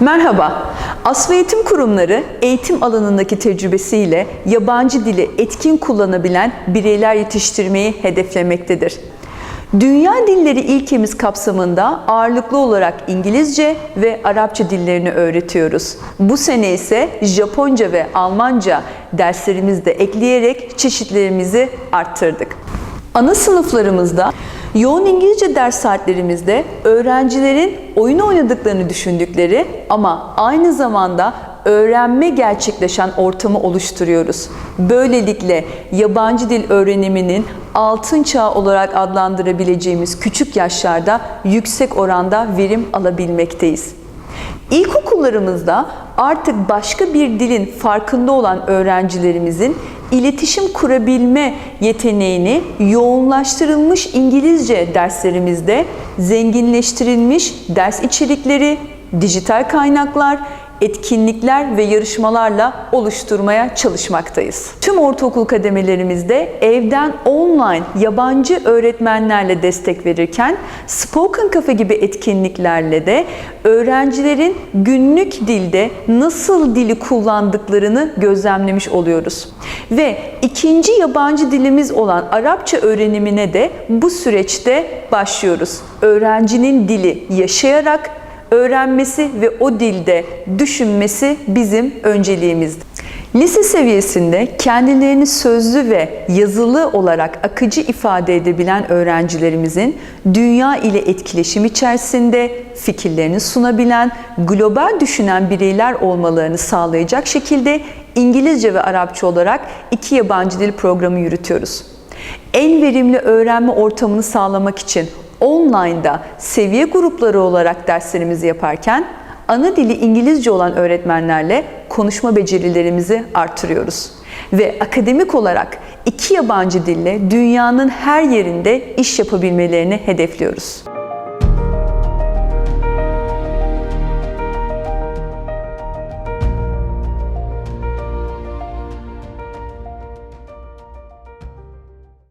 Merhaba, Asma Eğitim Kurumları eğitim alanındaki tecrübesiyle yabancı dili etkin kullanabilen bireyler yetiştirmeyi hedeflemektedir. Dünya Dilleri İlkemiz kapsamında ağırlıklı olarak İngilizce ve Arapça dillerini öğretiyoruz. Bu sene ise Japonca ve Almanca derslerimizi de ekleyerek çeşitlerimizi arttırdık. Ana sınıflarımızda yoğun İngilizce ders saatlerimizde öğrencilerin oyun oynadıklarını düşündükleri ama aynı zamanda öğrenme gerçekleşen ortamı oluşturuyoruz. Böylelikle yabancı dil öğreniminin altın çağı olarak adlandırabileceğimiz küçük yaşlarda yüksek oranda verim alabilmekteyiz. İlkokullarımızda artık başka bir dilin farkında olan öğrencilerimizin iletişim kurabilme yeteneğini yoğunlaştırılmış İngilizce derslerimizde zenginleştirilmiş ders içerikleri, dijital kaynaklar, etkinlikler ve yarışmalarla oluşturmaya çalışmaktayız. Tüm ortaokul kademelerimizde evden online yabancı öğretmenlerle destek verirken Spoken Cafe gibi etkinliklerle de öğrencilerin günlük dilde nasıl dili kullandıklarını gözlemlemiş oluyoruz. Ve ikinci yabancı dilimiz olan Arapça öğrenimine de bu süreçte başlıyoruz. Öğrencinin dili yaşayarak öğrenmesi ve o dilde düşünmesi bizim önceliğimizdir. Lise seviyesinde kendilerini sözlü ve yazılı olarak akıcı ifade edebilen öğrencilerimizin dünya ile etkileşim içerisinde fikirlerini sunabilen, global düşünen bireyler olmalarını sağlayacak şekilde İngilizce ve Arapça olarak iki yabancı dil programı yürütüyoruz. En verimli öğrenme ortamını sağlamak için online'da seviye grupları olarak derslerimizi yaparken ana dili İngilizce olan öğretmenlerle konuşma becerilerimizi artırıyoruz. Ve akademik olarak iki yabancı dille dünyanın her yerinde iş yapabilmelerini hedefliyoruz.